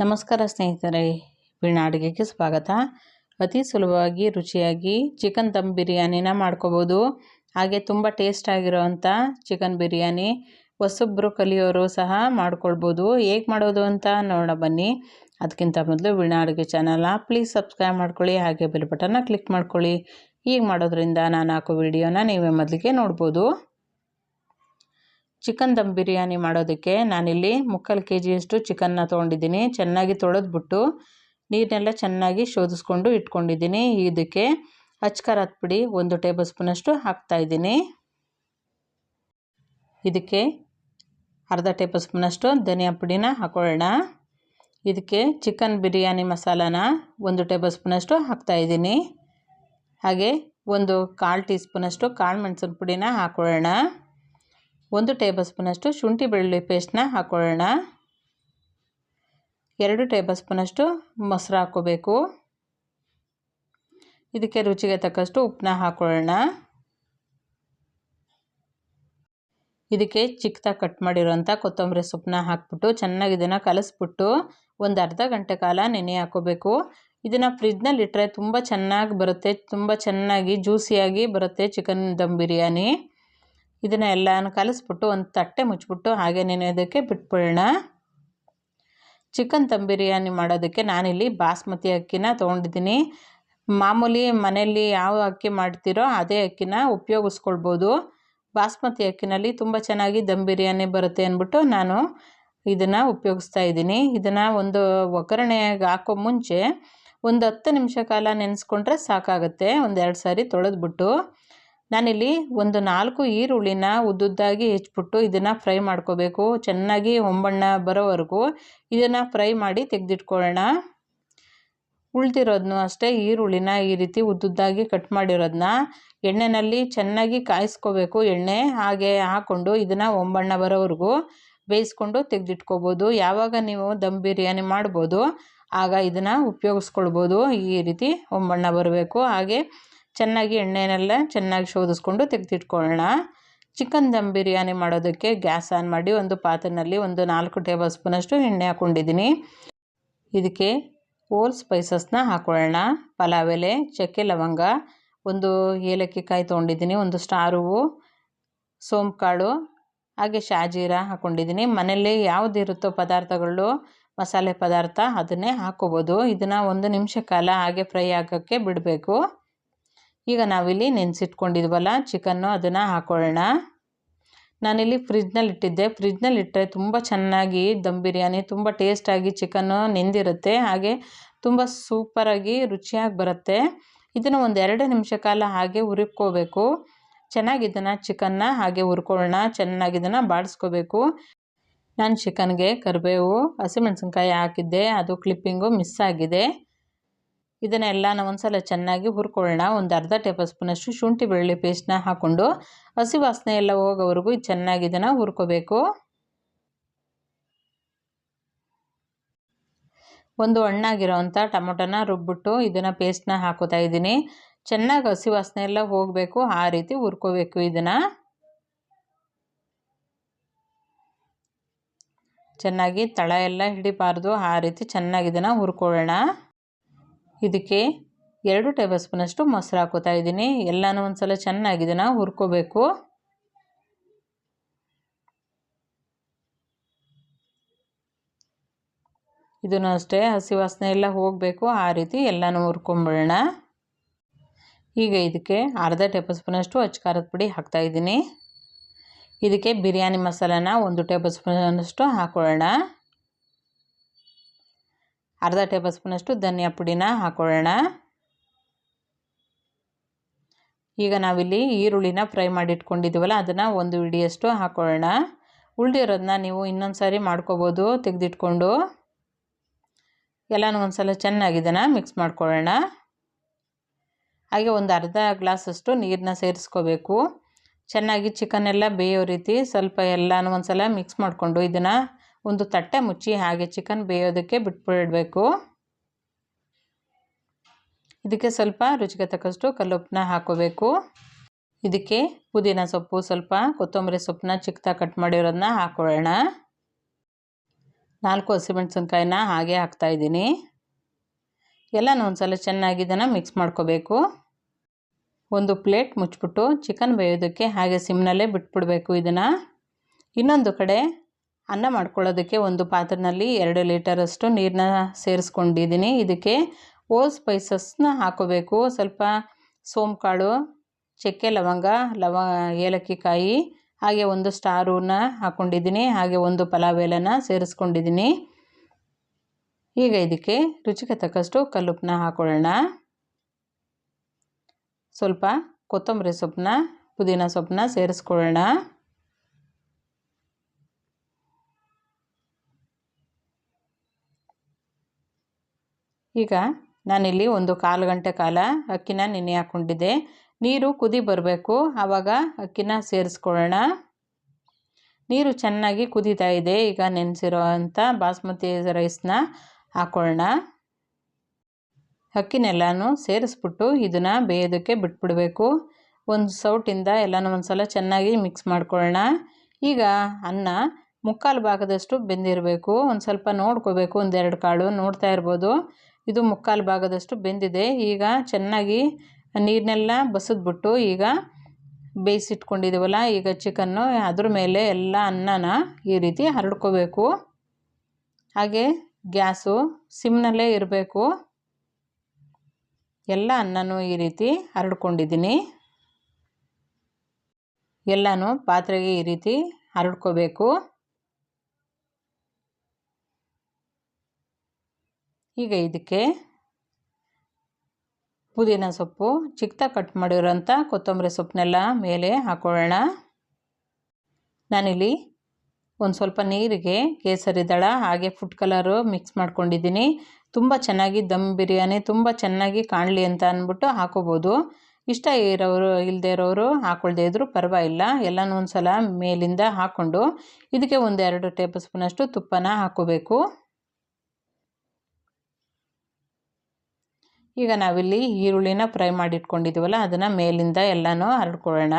ನಮಸ್ಕಾರ ಸ್ನೇಹಿತರೆ ವೀಣಾ ಅಡುಗೆಗೆ ಸ್ವಾಗತ. ಅತಿ ಸುಲಭವಾಗಿ, ರುಚಿಯಾಗಿ ಚಿಕನ್ ದಮ್ ಬಿರಿಯಾನಿನ ಮಾಡ್ಕೋಬೋದು. ಹಾಗೆ ತುಂಬ ಟೇಸ್ಟ್ ಆಗಿರೋವಂಥ ಚಿಕನ್ ಬಿರಿಯಾನಿ ಹೊಸೊಬ್ಬರು ಕಲಿಯೋರು ಸಹ ಮಾಡ್ಕೊಳ್ಬೋದು. ಹೇಗೆ ಮಾಡೋದು ಅಂತ ನೋಡೋಣ ಬನ್ನಿ. ಅದಕ್ಕಿಂತ ಮೊದಲು ವೀಣಾ ಅಡುಗೆ ಚಾನಲ್ನ ಪ್ಲೀಸ್ ಸಬ್ಸ್ಕ್ರೈಬ್ ಮಾಡ್ಕೊಳ್ಳಿ, ಹಾಗೆ ಬೆಲ್ ಬಟನ್ನ ಕ್ಲಿಕ್ ಮಾಡ್ಕೊಳ್ಳಿ. ಹೀಗೆ ಮಾಡೋದ್ರಿಂದ ನಾನು ಹಾಕೋ ವಿಡಿಯೋನ ನೀವೇ ಮೊದಲಿಗೆ ನೋಡ್ಬೋದು. ಚಿಕನ್ ದಮ್ ಬಿರಿಯಾನಿ ಮಾಡೋದಕ್ಕೆ ನಾನಿಲ್ಲಿ ಮುಕ್ಕಾಲು ಕೆ ಜಿಯಷ್ಟು ಚಿಕನ್ನ ತೊಗೊಂಡಿದ್ದೀನಿ. ಚೆನ್ನಾಗಿ ತೊಳೆದ್ಬಿಟ್ಟು ನೀರನ್ನೆಲ್ಲ ಚೆನ್ನಾಗಿ ಶೋಧಿಸ್ಕೊಂಡು ಇಟ್ಕೊಂಡಿದ್ದೀನಿ. ಇದಕ್ಕೆ ಅಚ್ಕಾರದ ಪುಡಿ ಒಂದು ಟೇಬಲ್ ಸ್ಪೂನಷ್ಟು ಹಾಕ್ತಾಯಿದ್ದೀನಿ ಇದಕ್ಕೆ ಅರ್ಧ ಟೇಬಲ್ ಸ್ಪೂನಷ್ಟು ಧನಿಯಾ ಪುಡಿನ ಹಾಕೊಳ್ಳೋಣ. ಇದಕ್ಕೆ ಚಿಕನ್ ಬಿರಿಯಾನಿ ಮಸಾಲಾನ ಒಂದು ಟೇಬಲ್ ಸ್ಪೂನಷ್ಟು ಹಾಕ್ತಾಯಿದ್ದೀನಿ ಹಾಗೆ ಒಂದು ಕಾಲು ಟೀ ಸ್ಪೂನಷ್ಟು ಕಾಳು ಮೆಣಸಿನ ಪುಡಿನ ಹಾಕೊಳ್ಳೋಣ. ಒಂದು ಟೇಬಲ್ ಸ್ಪೂನಷ್ಟು ಶುಂಠಿ ಬೆಳ್ಳುಳ್ಳಿ ಪೇಸ್ಟ್ನ ಹಾಕ್ಕೊಳ್ಳೋಣ. ಎರಡು ಟೇಬಲ್ ಸ್ಪೂನಷ್ಟು ಮೊಸರು ಹಾಕ್ಕೋಬೇಕು. ಇದಕ್ಕೆ ರುಚಿಗೆ ತಕ್ಕಷ್ಟು ಉಪ್ಪನ್ನ ಹಾಕ್ಕೊಳ್ಳೋಣ. ಇದಕ್ಕೆ ಚಿಕ್ಕದಾಗಿ ಕಟ್ ಮಾಡಿರೋಂಥ ಕೊತ್ತಂಬರಿ ಸೊಪ್ಪನ್ನ ಹಾಕ್ಬಿಟ್ಟು ಚೆನ್ನಾಗಿ ಇದನ್ನು ಕಲಸ್ಬಿಟ್ಟು ಒಂದು ಅರ್ಧ ಗಂಟೆ ಕಾಲ ನೆನೆ ಹಾಕೋಬೇಕು ಇದನ್ನು ಫ್ರಿಜ್ನಲ್ಲಿ ಇಟ್ಟರೆ ತುಂಬ ಚೆನ್ನಾಗಿ ಬರುತ್ತೆ, ತುಂಬ ಚೆನ್ನಾಗಿ ಜ್ಯೂಸಿಯಾಗಿ ಬರುತ್ತೆ ಚಿಕನ್ ದಮ್ ಬಿರಿಯಾನಿ. ಇದನ್ನು ಎಲ್ಲನೂ ಕಲಿಸ್ಬಿಟ್ಟು ಒಂದು ತಟ್ಟೆ ಮುಚ್ಚಿಬಿಟ್ಟು ಹಾಗೆ ನೆನೆಯೋದಕ್ಕೆ ಬಿಟ್ಬಿಡೋಣ. ಚಿಕನ್ ದಮ್ ಬಿರಿಯಾನಿ ಮಾಡೋದಕ್ಕೆ ನಾನಿಲ್ಲಿ ಬಾಸ್ಮತಿ ಅಕ್ಕಿನ ತೊಗೊಂಡಿದ್ದೀನಿ. ಮಾಮೂಲಿ ಮನೆಯಲ್ಲಿ ಯಾವ ಅಕ್ಕಿ ಮಾಡ್ತೀರೋ ಅದೇ ಅಕ್ಕಿನ ಉಪಯೋಗಿಸ್ಕೊಳ್ಬೋದು. ಬಾಸ್ಮತಿ ಅಕ್ಕಿನಲ್ಲಿ ತುಂಬ ಚೆನ್ನಾಗಿ ದಮ್ ಬಿರಿಯಾನಿ ಬರುತ್ತೆ ಅಂದ್ಬಿಟ್ಟು ನಾನು ಇದನ್ನು ಉಪಯೋಗಿಸ್ತಾ ಇದ್ದೀನಿ. ಇದನ್ನು ಒಂದು ಒಗ್ಗರಣೆಗೆ ಹಾಕೋ ಮುಂಚೆ ಒಂದು ಹತ್ತು ನಿಮಿಷ ಕಾಲ ನೆನೆಸ್ಕೊಂಡ್ರೆ ಸಾಕಾಗುತ್ತೆ. ಒಂದೆರಡು ಸಾರಿ ತೊಳೆದ್ಬಿಟ್ಟು. ನಾನಿಲ್ಲಿ ಒಂದು ನಾಲ್ಕು ಈರುಳ್ಳಿನ ಉದ್ದುದ್ದಾಗಿ ಹೆಚ್ಚಿಬಿಟ್ಟು ಇದನ್ನು ಫ್ರೈ ಮಾಡ್ಕೋಬೇಕು. ಚೆನ್ನಾಗಿ ಹೊಂಬಣ್ಣ ಬರೋವರೆಗೂ ಇದನ್ನು ಫ್ರೈ ಮಾಡಿ ತೆಗೆದಿಟ್ಕೊಳ್ಳೋಣ. ಉಳ್ದಿರೋದನ್ನು ಅಷ್ಟೇ ಈರುಳ್ಳಿನ ಈ ರೀತಿ ಉದ್ದುದ್ದಾಗಿ ಕಟ್ ಮಾಡಿರೋದನ್ನ ಎಣ್ಣೆಯಲ್ಲಿ ಚೆನ್ನಾಗಿ ಕಾಯಿಸ್ಕೋಬೇಕು ಎಣ್ಣೆ, ಹಾಗೆ ಹಾಕ್ಕೊಂಡು ಇದನ್ನು ಒಂಬಣ್ಣ ಬರೋವರೆಗೂ ಬೇಯಿಸ್ಕೊಂಡು ತೆಗೆದಿಟ್ಕೋಬೋದು. ಯಾವಾಗ ನೀವು ದಮ್ ಬಿರಿಯಾನಿ ಮಾಡ್ಬೋದು, ಆಗ ಇದನ್ನು ಉಪಯೋಗಿಸ್ಕೊಳ್ಬೋದು. ಈ ರೀತಿ ಒಂಬಣ್ಣ ಬರಬೇಕು. ಹಾಗೆ ಚೆನ್ನಾಗಿ ಎಣ್ಣೆನೆಲ್ಲ ಚೆನ್ನಾಗಿ ಶೋಧಿಸ್ಕೊಂಡು ತೆಗೆದಿಟ್ಕೊಳ್ಳೋಣ. ಚಿಕನ್ ದಮ್ ಬಿರಿಯಾನಿ ಮಾಡೋದಕ್ಕೆ ಗ್ಯಾಸ್ ಆನ್ ಮಾಡಿ ಒಂದು ಪಾತ್ರೆಯಲ್ಲಿ ಒಂದು ನಾಲ್ಕು ಟೇಬಲ್ ಸ್ಪೂನಷ್ಟು ಎಣ್ಣೆ ಹಾಕ್ಕೊಂಡಿದ್ದೀನಿ ಇದಕ್ಕೆ ಓಲ್ ಸ್ಪೈಸಸ್ನ ಹಾಕ್ಕೊಳ್ಳೋಣ ಪಲಾವ್ ಎಲೆ, ಚಕ್ಕೆ ಲವಂಗ, ಒಂದು ಏಲಕ್ಕಿ ಕಾಯಿ ತೊಗೊಂಡಿದ್ದೀನಿ, ಒಂದು ಸ್ಟಾರ್ ಹೂವು, ಸೋಂಪು ಕಾಳು, ಹಾಗೆ ಶಾಜೀರ ಹಾಕ್ಕೊಂಡಿದ್ದೀನಿ ಮನೆಯಲ್ಲಿ ಯಾವುದಿರುತ್ತೋ ಪದಾರ್ಥಗಳು, ಮಸಾಲೆ ಪದಾರ್ಥ ಅದನ್ನೇ ಹಾಕ್ಕೋಬೋದು. ಇದನ್ನು ಒಂದು ನಿಮಿಷ ಕಾಲ ಹಾಗೆ ಫ್ರೈ ಆಗೋಕ್ಕೆ ಬಿಡಬೇಕು. ಈಗ ನಾವಿಲ್ಲಿ ನೆನೆಸಿಟ್ಕೊಂಡಿದ್ವಲ್ಲ ಚಿಕನ್ನು ಅದನ್ನು ಹಾಕೊಳ್ಳೋಣ. ನಾನಿಲ್ಲಿ ಫ್ರಿಜ್ನಲ್ಲಿ ಇಟ್ಟಿದ್ದೆ ಫ್ರಿಜ್ನಲ್ಲಿ ಇಟ್ಟರೆ ತುಂಬ ಚೆನ್ನಾಗಿ ದಮ್ ಬಿರಿಯಾನಿ, ತುಂಬ ಟೇಸ್ಟಾಗಿ ಚಿಕನ್ನು ನೆಂದಿರುತ್ತೆ. ಹಾಗೆ ತುಂಬ ಸೂಪರಾಗಿ ರುಚಿಯಾಗಿ ಬರುತ್ತೆ. ಇದನ್ನು ಒಂದು ಎರಡು ನಿಮಿಷ ಕಾಲ ಹಾಗೆ ಹುರ್ಕೋಬೇಕು ಚೆನ್ನಾಗಿ ಇದನ್ನು ಚಿಕನ್ನ ಹಾಗೆ ಹುರ್ಕೊಳ್ಳೋಣ. ಚೆನ್ನಾಗಿ ಇದನ್ನು ಬಾಡಿಸ್ಕೋಬೇಕು. ನಾನು ಚಿಕನ್ಗೆ ಕರಿಬೇವು, ಹಸಿಮೆಣಸಿನ್ಕಾಯಿ ಹಾಕಿದ್ದೆ. ಅದು ಕ್ಲಿಪ್ಪಿಂಗು ಮಿಸ್ ಆಗಿದೆ. ಇದನ್ನೆಲ್ಲ ನಾವು ಒಂದ್ಸಲ ಚೆನ್ನಾಗಿ ಹುರ್ಕೊಳ್ಳೋಣ. ಒಂದು ಅರ್ಧ ಟೇಬಲ್ ಸ್ಪೂನಷ್ಟು ಶುಂಠಿ ಬೆಳ್ಳುಳ್ಳಿ ಪೇಸ್ಟ್ನ ಹಾಕ್ಕೊಂಡು ಹಸಿ ವಾಸನೆ ಎಲ್ಲ ಹೋಗೋವರೆಗೂ ಚೆನ್ನಾಗಿ ಇದನ್ನು ಹುರ್ಕೋಬೇಕು. ಒಂದು ಹಣ್ಣಾಗಿರೋವಂಥ ಟೊಮೊಟೊನ ರುಬ್ಬಿಟ್ಟು ಇದನ್ನು ಪೇಸ್ಟ್ನ ಹಾಕೋತಾ ಇದ್ದೀನಿ. ಚೆನ್ನಾಗಿ ಹಸಿ ವಾಸನೆ ಎಲ್ಲ ಹೋಗಬೇಕು. ಆ ರೀತಿ ಹುರ್ಕೋಬೇಕು ಇದನ್ನು. ಚೆನ್ನಾಗಿ ತಳ ಎಲ್ಲ ಹಿಡಿಬಾರ್ದು. ಆ ರೀತಿ ಚೆನ್ನಾಗಿ ಇದನ್ನು ಹುರ್ಕೊಳ್ಳೋಣ. ಇದಕ್ಕೆ ಎರಡು ಟೇಬಲ್ ಸ್ಪೂನಷ್ಟು ಮೊಸರು ಹಾಕೋತಾ ಇದ್ದೀನಿ. ಎಲ್ಲನೂ ಒಂದು ಸಲ ಚೆನ್ನಾಗಿ ಹುರ್ಕೋಬೇಕು. ಇದನ್ನು ಅಷ್ಟೇ ಹಸಿ ವಾಸನೆ ಎಲ್ಲ ಹೋಗಬೇಕು, ಆ ರೀತಿ ಎಲ್ಲನೂ ಹುರ್ಕೊಂಬಿಡೋಣ. ಈಗ ಇದಕ್ಕೆ ಅರ್ಧ ಟೇಬಲ್ ಸ್ಪೂನಷ್ಟು ಅಚ್ಕಾರದ ಪುಡಿ ಹಾಕ್ತಾಯಿದ್ದೀನಿ ಇದಕ್ಕೆ ಬಿರಿಯಾನಿ ಮಸಾಲಾನ ಒಂದು ಟೇಬಲ್ ಸ್ಪೂನಷ್ಟು ಹಾಕೊಳ್ಳೋಣ. ಅರ್ಧ ಟೇಬಲ್ ಸ್ಪೂನಷ್ಟು ಧನಿಯಾ ಪುಡಿನ ಹಾಕೊಳ್ಳೋಣ. ಈಗ ನಾವಿಲ್ಲಿ ಈರುಳ್ಳಿನ ಫ್ರೈ ಮಾಡಿ ಇಟ್ಕೊಂಡಿದ್ದೀವಲ್ಲ ಅದನ್ನು ಒಂದು ಹಿಡಿಯಷ್ಟು ಹಾಕೊಳ್ಳೋಣ. ಉಳಿದಿರೋದನ್ನ ನೀವು ಇನ್ನೊಂದು ಸಾರಿ ಮಾಡ್ಕೋಬೋದು ತೆಗೆದಿಟ್ಕೊಂಡು. ಎಲ್ಲನೂ ಒಂದು ಸಲ ಚೆನ್ನಾಗಿ ಇದನ್ನು ಮಿಕ್ಸ್ ಮಾಡ್ಕೊಳ್ಳೋಣ. ಹಾಗೆ ಒಂದು ಅರ್ಧ ಗ್ಲಾಸಷ್ಟು ನೀರನ್ನ ಸೇರಿಸ್ಕೋಬೇಕು. ಚೆನ್ನಾಗಿ ಚಿಕನ್ ಎಲ್ಲ ಬೇಯೋ ರೀತಿ ಸ್ವಲ್ಪ ಎಲ್ಲನೂ ಒಂದು ಸಲ ಮಿಕ್ಸ್ ಮಾಡಿಕೊಂಡು ಇದನ್ನು ಒಂದು ತಟ್ಟೆ ಮುಚ್ಚಿ ಹಾಗೆ ಚಿಕನ್ ಬೇಯೋದಕ್ಕೆ ಬಿಟ್ಬಿಡಬೇಕು. ಇದಕ್ಕೆ ಸ್ವಲ್ಪ ರುಚಿಗೆ ತಕ್ಕಷ್ಟು ಕಲ್ಲುಪ್ಪನ್ನ ಹಾಕೋಬೇಕು. ಇದಕ್ಕೆ ಪುದೀನ ಸೊಪ್ಪು, ಸ್ವಲ್ಪ ಕೊತ್ತಂಬರಿ ಸೊಪ್ಪನ್ನ ಚಿಕ್ಕದಾಗಿ ಕಟ್ ಮಾಡಿರೋದನ್ನ ಹಾಕೊಳ್ಳೋಣ. ನಾಲ್ಕು ಹಸಿಮೆಣಸಿನ್ಕಾಯಿನ ಹಾಗೆ ಹಾಕ್ತಾಯಿದ್ದೀನಿ ಎಲ್ಲನೂ ಒಂದು ಸಲ ಚೆನ್ನಾಗಿ ಇದನ್ನು ಮಿಕ್ಸ್ ಮಾಡ್ಕೋಬೇಕು. ಒಂದು ಪ್ಲೇಟ್ ಮುಚ್ಚಿಬಿಟ್ಟು ಚಿಕನ್ ಬೇಯೋದಕ್ಕೆ ಹಾಗೆ ಸಿಮ್ನಲ್ಲೇ ಬಿಟ್ಬಿಡಬೇಕು ಇದನ್ನು. ಇನ್ನೊಂದು ಕಡೆ ಅನ್ನ ಮಾಡ್ಕೊಳ್ಳೋದಕ್ಕೆ ಒಂದು ಪಾತ್ರೆಯಲ್ಲಿ ಎರಡು ಲೀಟರಷ್ಟು ನೀರನ್ನ ಸೇರಿಸ್ಕೊಂಡಿದ್ದೀನಿ. ಇದಕ್ಕೆ ಓಲ್ ಸ್ಪೈಸಸ್ನ ಹಾಕೋಬೇಕು. ಸ್ವಲ್ಪ ಸೋಂಕಾಳು, ಚಕ್ಕೆ ಲವಂಗ, ಲವ ಏಲಕ್ಕಿ ಕಾಯಿ ಹಾಗೆ ಒಂದು ಸ್ಟಾರೂನ ಹಾಕ್ಕೊಂಡಿದ್ದೀನಿ ಹಾಗೆ ಒಂದು ಪಲಾವ್ ಎಲೆನ ಸೇರಿಸ್ಕೊಂಡಿದ್ದೀನಿ. ಈಗ ಇದಕ್ಕೆ ರುಚಿಗೆ ತಕ್ಕಷ್ಟು ಕಲ್ಲುಪ್ಪನ್ನ ಹಾಕೊಳ್ಳೋಣ. ಸ್ವಲ್ಪ ಕೊತ್ತಂಬರಿ ಸೊಪ್ಪನ್ನ, ಪುದೀನ ಸೊಪ್ಪನ್ನ ಸೇರಿಸ್ಕೊಳ್ಳೋಣ. ಈಗ ನಾನಿಲ್ಲಿ ಒಂದು ಕಾಲು ಗಂಟೆ ಕಾಲ ಅಕ್ಕಿನ ನೆನೆ ಹಾಕ್ಕೊಂಡಿದ್ದೆ ನೀರು ಕುದಿ ಬರಬೇಕು. ಆವಾಗ ಅಕ್ಕಿನ ಸೇರಿಸ್ಕೊಳ್ಳೋಣ. ನೀರು ಚೆನ್ನಾಗಿ ಕುದೀತಾ ಇದೆ. ಈಗ ನೆನೆಸಿರೋ ಅಂಥ ಬಾಸ್ಮತಿ ರೈಸ್ನ ಹಾಕ್ಕೊಳ್ಳೋಣ ಅಕ್ಕಿನೆಲ್ಲನೂ ಸೇರಿಸ್ಬಿಟ್ಟು ಇದನ್ನು ಬೇಯೋದಕ್ಕೆ ಬಿಟ್ಬಿಡಬೇಕು. ಒಂದು ಸೌಟಿಂದ ಎಲ್ಲನೂ ಒಂದು ಸಲ ಚೆನ್ನಾಗಿ ಮಿಕ್ಸ್ ಮಾಡ್ಕೊಳ್ಳೋಣ. ಈಗ ಅನ್ನ ಮುಕ್ಕಾಲು ಭಾಗದಷ್ಟು ಬೆಂದಿರಬೇಕು. ಒಂದು ಸ್ವಲ್ಪ ನೋಡ್ಕೋಬೇಕು. ಒಂದೆರಡು ಕಾಳು ನೋಡ್ತಾ ಇರ್ಬೋದು. ಇದು ಮುಕ್ಕಾಲು ಭಾಗದಷ್ಟು ಬೆಂದಿದೆ. ಈಗ ಚೆನ್ನಾಗಿ ನೀರನ್ನೆಲ್ಲ ಬಸಿದ್ಬಿಟ್ಟು ಈಗ ಬೇಯಿಸಿಟ್ಕೊಂಡಿದ್ದೀವಲ್ಲ ಈಗ ಚಿಕನ್ನು ಅದ್ರ ಮೇಲೆ ಎಲ್ಲ ಅನ್ನನ ಈ ರೀತಿ ಹರಡ್ಕೋಬೇಕು. ಹಾಗೆ ಗ್ಯಾಸು ಸಿಮ್ನಲ್ಲೇ ಇರಬೇಕು. ಎಲ್ಲ ಅನ್ನನೂ ಈ ರೀತಿ ಹರಡ್ಕೊಂಡಿದ್ದೀನಿ. ಎಲ್ಲನೂ ಪಾತ್ರೆಗೆ ಈ ರೀತಿ ಹರಡ್ಕೋಬೇಕು. ಈಗ ಇದಕ್ಕೆ ಪುದೀನ ಸೊಪ್ಪು ಚಿಕ್ಕದಾಗಿ ಕಟ್ ಮಾಡಿರೋಂಥ ಕೊತ್ತಂಬರಿ ಸೊಪ್ಪನ್ನೆಲ್ಲ ಮೇಲೆ ಹಾಕೊಳ್ಳೋಣ. ನಾನಿಲ್ಲಿ ಒಂದು ಸ್ವಲ್ಪ ನೀರಿಗೆ ಕೇಸರಿ ದಳ ಹಾಗೆ ಫುಡ್ ಕಲರು ಮಿಕ್ಸ್ ಮಾಡ್ಕೊಂಡಿದ್ದೀನಿ. ತುಂಬ ಚೆನ್ನಾಗಿ ದಮ್ ಬಿರಿಯಾನಿ, ತುಂಬ ಚೆನ್ನಾಗಿ ಕಾಣಲಿ ಅಂತ ಅಂದ್ಬಿಟ್ಟು ಹಾಕೋಬೋದು. ಇಷ್ಟ ಇರೋರು ಇಲ್ಲದೆ ಇರೋರು ಹಾಕ್ಕೊಳ್ದೇ ಇದ್ದರೂ ಪರವಾಗಿಲ್ಲ. ಎಲ್ಲನೂ ಒಂದು ಸಲ ಮೇಲಿಂದ ಹಾಕ್ಕೊಂಡು ಇದಕ್ಕೆ ಒಂದೆರಡು ಟೇಬಲ್ ಸ್ಪೂನಷ್ಟು ತುಪ್ಪನ ಹಾಕೋಬೇಕು ಈಗ ನಾವಿಲ್ಲಿ ಈರುಳ್ಳಿನ ಫ್ರೈ ಮಾಡಿಟ್ಕೊಂಡಿದ್ದೀವಲ್ಲ ಅದನ್ನು ಮೇಲಿಂದ ಎಲ್ಲನೂ ಹರಡ್ಕೊಳ್ಳೋಣ.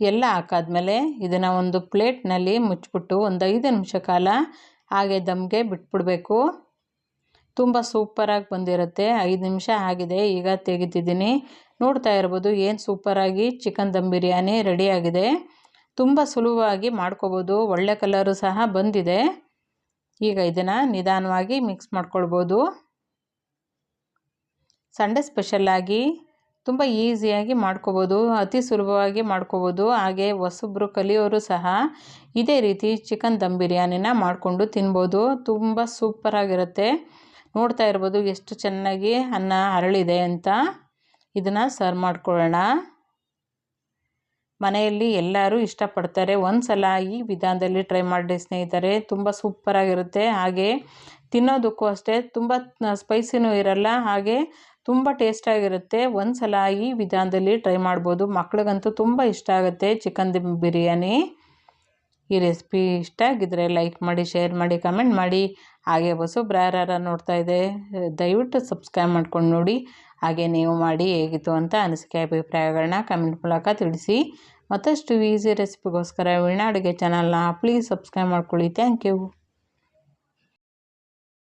ಎಲ್ಲ ಹಾಕಾದ್ಮೇಲೆ ಇದನ್ನು ಒಂದು ಪ್ಲೇಟ್ನಲ್ಲಿ ಮುಚ್ಚಿಬಿಟ್ಟು ಒಂದು ಐದು ನಿಮಿಷ ಕಾಲ ಹಾಗೆ ದಮ್ಗೆ ಬಿಟ್ಬಿಡಬೇಕು. ತುಂಬ ಸೂಪರಾಗಿ ಬಂದಿರುತ್ತೆ. ಐದು ನಿಮಿಷ ಆಗಿದೆ, ಈಗ ತೆಗಿತಿದ್ದೀನಿ ನೋಡ್ತಾ ಇರ್ಬೋದು, ಏನು ಸೂಪರಾಗಿ ಚಿಕನ್ ದಮ್ ಬಿರಿಯಾನಿ ರೆಡಿಯಾಗಿದೆ ತುಂಬ ಸುಲಭವಾಗಿ ಮಾಡ್ಕೋಬೋದು, ಒಳ್ಳೆ ಕಲರು ಸಹ ಬಂದಿದೆ. ಈಗ ಇದನ್ನು ನಿಧಾನವಾಗಿ ಮಿಕ್ಸ್ ಮಾಡ್ಕೊಳ್ಬೋದು. ಸಂಡೇ ಸ್ಪೆಷಲ್ಲಾಗಿ ತುಂಬ ಈಸಿಯಾಗಿ ಮಾಡ್ಕೋಬೋದು, ಅತಿ ಸುಲಭವಾಗಿ ಮಾಡ್ಕೋಬೋದು. ಹಾಗೆ ಹೊಸಬ್ರು ಕಲಿಯೋರು ಸಹ ಇದೇ ರೀತಿ ಚಿಕನ್ ದಮ್ ಬಿರಿಯಾನಿನ ಮಾಡಿಕೊಂಡು ತಿನ್ಬೋದು. ತುಂಬ ಸೂಪರಾಗಿರುತ್ತೆ ನೋಡ್ತಾ ಇರ್ಬೋದು ಎಷ್ಟು ಚೆನ್ನಾಗಿ ಅನ್ನ ಅರಳಿದೆ ಅಂತ. ಇದನ್ನು ಸರ್ವ್ ಮಾಡ್ಕೊಳ್ಳೋಣ. ಮನೆಯಲ್ಲಿ ಎಲ್ಲರೂ ಇಷ್ಟಪಡ್ತಾರೆ. ಒಂದು ಸಲ ಈ ವಿಧಾನದಲ್ಲಿ ಟ್ರೈ ಮಾಡಿ ಸ್ನೇಹಿತರೆ, ತುಂಬ ಸೂಪರಾಗಿರುತ್ತೆ ಹಾಗೆ ತಿನ್ನೋದಕ್ಕೂ ಅಷ್ಟೇ ತುಂಬ ಸ್ಪೈಸಿನೂ ಇರಲ್ಲ. ಹಾಗೆ ತುಂಬ ಟೇಸ್ಟಾಗಿರುತ್ತೆ ಒಂದು ಸಲ ಈ ವಿಧಾನದಲ್ಲಿ ಟ್ರೈ ಮಾಡ್ಬೋದು. ಮಕ್ಳಿಗಂತೂ ತುಂಬ ಇಷ್ಟ ಆಗುತ್ತೆ ಚಿಕನ್ ದಿಮ್ ಬಿರಿಯಾನಿ ಈ ರೆಸಿಪಿ ಇಷ್ಟ ಆಗಿದ್ರೆ ಲೈಕ್ ಮಾಡಿ ಶೇರ್ ಮಾಡಿ ಕಮೆಂಟ್ ಮಾಡಿ. ಹಾಗೆ ಹೊಸಬ್ರು ಯಾರು ನೋಡ್ತಾ ಇದೆ, ದಯವಿಟ್ಟು ಸಬ್ಸ್ಕ್ರೈಬ್ ಮಾಡ್ಕೊಂಡು ನೋಡಿ. ಹಾಗೆ ನೀವು ಮಾಡಿ ಹೇಗಿತ್ತು ಅಂತ ಅನಿಸಿಕೆ ಅಭಿಪ್ರಾಯಗಳನ್ನ ಕಮೆಂಟ್ ಮೂಲಕ ತಿಳಿಸಿ. ಮತ್ತಷ್ಟು ಈಸಿ ರೆಸಿಪಿಗೋಸ್ಕರ ವೀಣಾ ಅಡುಗೆ ಚಾನಲ್ನ ಪ್ಲೀಸ್ ಸಬ್ಸ್ಕ್ರೈಬ್ ಮಾಡ್ಕೊಳ್ಳಿ. Thank you